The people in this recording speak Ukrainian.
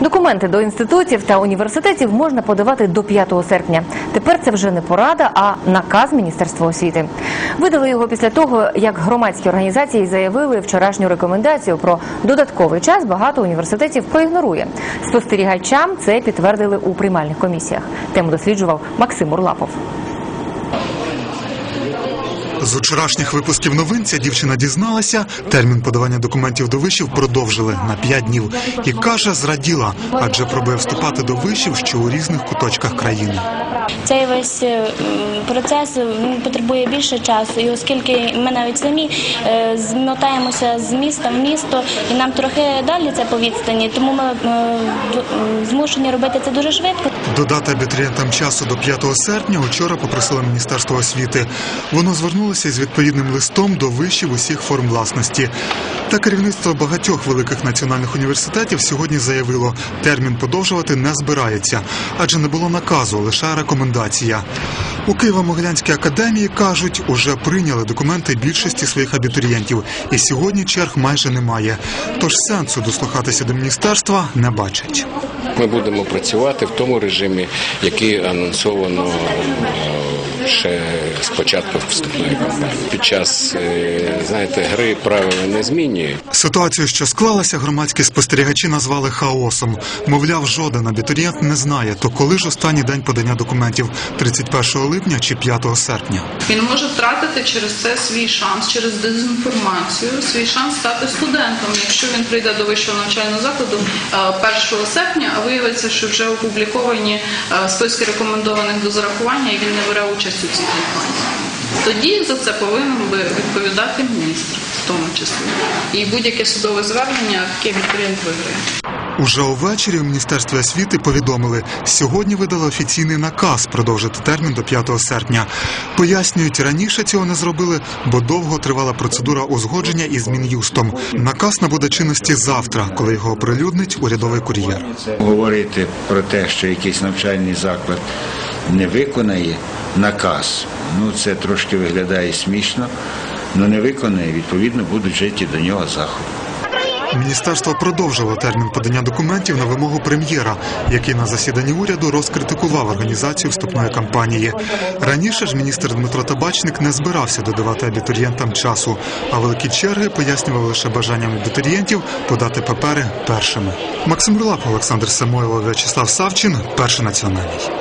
Документи до інститутів та університетів можна подавати до 5 серпня. Тепер це вже не порада, а наказ Міністерства освіти. Видали його після того, як громадські організації заявили вчорашню рекомендацію про додатковий час. Багато університетів проігнорує. Спостерігачам це підтвердили у приймальних комісіях. Тему досліджував Максим Урлапов. З вчорашніх випусків новин ця дівчина дізналася, термін подавання документів до вишів продовжили на 5 днів і каже, зраділа, адже пробує вступати до вишів, що у різних куточках країни. Цей весь е, процес потребує більше часу, і оскільки ми навіть самі е, змотаємося з міста в місто, і нам трохи далі це по відстані, тому ми е, змушені робити це дуже швидко. Додати абітурієнтам часу до 5 серпня вчора попросило Міністерство освіти. Воно звернулося з відповідним листом до вишів усіх форм власності. Та керівництво багатьох великих національних університетів сьогодні заявило, термін подовжувати не збирається, адже не було наказу, лише рекомендація. У Києво-Могилянській академії кажуть, уже прийняли документи більшості своїх абітурієнтів, і сьогодні черг майже немає. Тож сенсу дослухатися до міністерства не бачать. Ми будемо працювати в тому режимі, який анонсовано е, ще з початку вступної кампанії. Під час е, знаєте, гри правила не змінює. Ситуацію, що склалася, громадські спостерігачі назвали хаосом. Мовляв, жоден абітурієнт не знає, то коли ж останній день подання документів 31 липня чи 5 серпня. Він може втратити через це свій шанс, через дезінформацію, свій шанс стати студентом, якщо він прийде до вищого навчального закладу е, 1 серпня, а виявиться, що вже опубліковані е, списки рекомендованих до зарахування, і він не бере участь у цій кампанії. Тоді за це повинен би відповідати міністр, в тому числі. І будь-яке судове звернення такий абітурієнт виграє. Уже увечері у міністерстві освіти повідомили, сьогодні видали офіційний наказ продовжити термін до 5 серпня. Пояснюють, раніше цього не зробили, бо довго тривала процедура узгодження із мін'юстом. Наказ набуде чинності завтра, коли його оприлюднить урядовий кур'єр. Говорити про те, що якийсь навчальний заклад не виконає наказ, ну це трошки виглядає смішно, але не виконає, відповідно, будуть житі до нього заходи. Міністерство продовжило термін подання документів на вимогу прем'єра, який на засіданні уряду розкритикував організацію вступної кампанії. Раніше ж міністр Дмитро Табачник не збирався додавати абітурієнтам часу, а великі черги пояснювали лише бажанням абітурієнтів подати папери першими. Максим Рулап, Олександр Самойлов, В'ячеслав Савчин, перший національний.